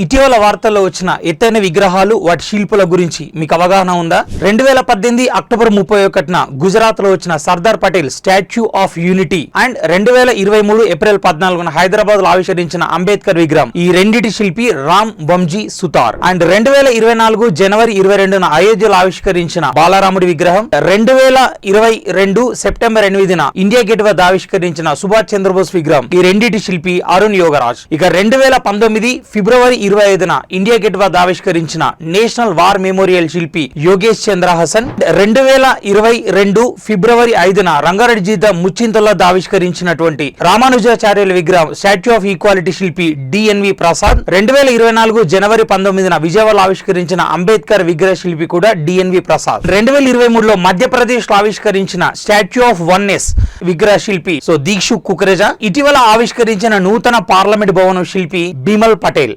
ఇటీవల వార్తల్లో వచ్చిన ఎత్తైన విగ్రహాలు వాటి శిల్పుల గురించి మీకు అవగాహన ఉందా? రెండు వేల పద్దెనిమిది అక్టోబర్ ముప్పై ఒకటిన గుజరాత్లో వచ్చిన Sardar Patel statue of unity and రెండు వేల ఇరవై మూడు ఏప్రిల్ పద్నాలుగున హైదరాబాద్లో ఆవిష్కరించిన అంబేద్కర్ విగ్రహం. ఈ రెండిటి శిల్పి రామ్ బంజీ సుతార్. అండ్ రెండు వేల ఇరవై నాలుగు జనవరి ఇరవై రెండున అయోధ్యలో ఆవిష్కరించిన బాలారాముడి విగ్రహం. రెండు వేల ఇరవై రెండు సెప్టెంబర్ ఎనిమిదిన ఇండియా గేట్ వద్ద ఆవిష్కరించిన సుభాష్ చంద్రబోస్ విగ్రహం. ఈ రెండిటి శిల్పి అరుణ్ యోగరాజ్. ఇక రెండు వేల పంతొమ్మిది ఫిబ్రవరి ఇరవై ఐదున ఇండియా గేట్ వద్ద ఆవిష్కరించిన నేషనల్ వార్ మెమోరియల్ శిల్పి యోగేష్ చంద్ర హసన్ రెండు వేల ఇరవై రెండు ఫిబ్రవరి ఐదున రంగారెడ్డి జిల్లా ముచ్చింతల ఆవిష్కరించినటువంటి రామానుజాచార్యుల విగ్రహం స్టాచ్యూ ఆఫ్ ఈక్వాలిటీ శిల్పి డిఎన్వి ప్రసాద్. రెండు వేల ఇరవై నాలుగు జనవరి పంతొమ్మిదిన విజయవాడలో ఆవిష్కరించిన అంబేద్కర్ విగ్రహ శిల్పి కూడా డిఎన్వి ప్రసాద్. రెండు వేల ఇరవై మూడులో మధ్యప్రదేశ్లో ఆవిష్కరించిన స్టాచ్యూ ఆఫ్ వన్నెస్ విగ్రహ శిల్పి సో దీక్షు కుకరేజా. ఇటీవల ఆవిష్కరించిన నూతన పార్లమెంట్ భవనం శిల్పి బిమల్ పటేల్.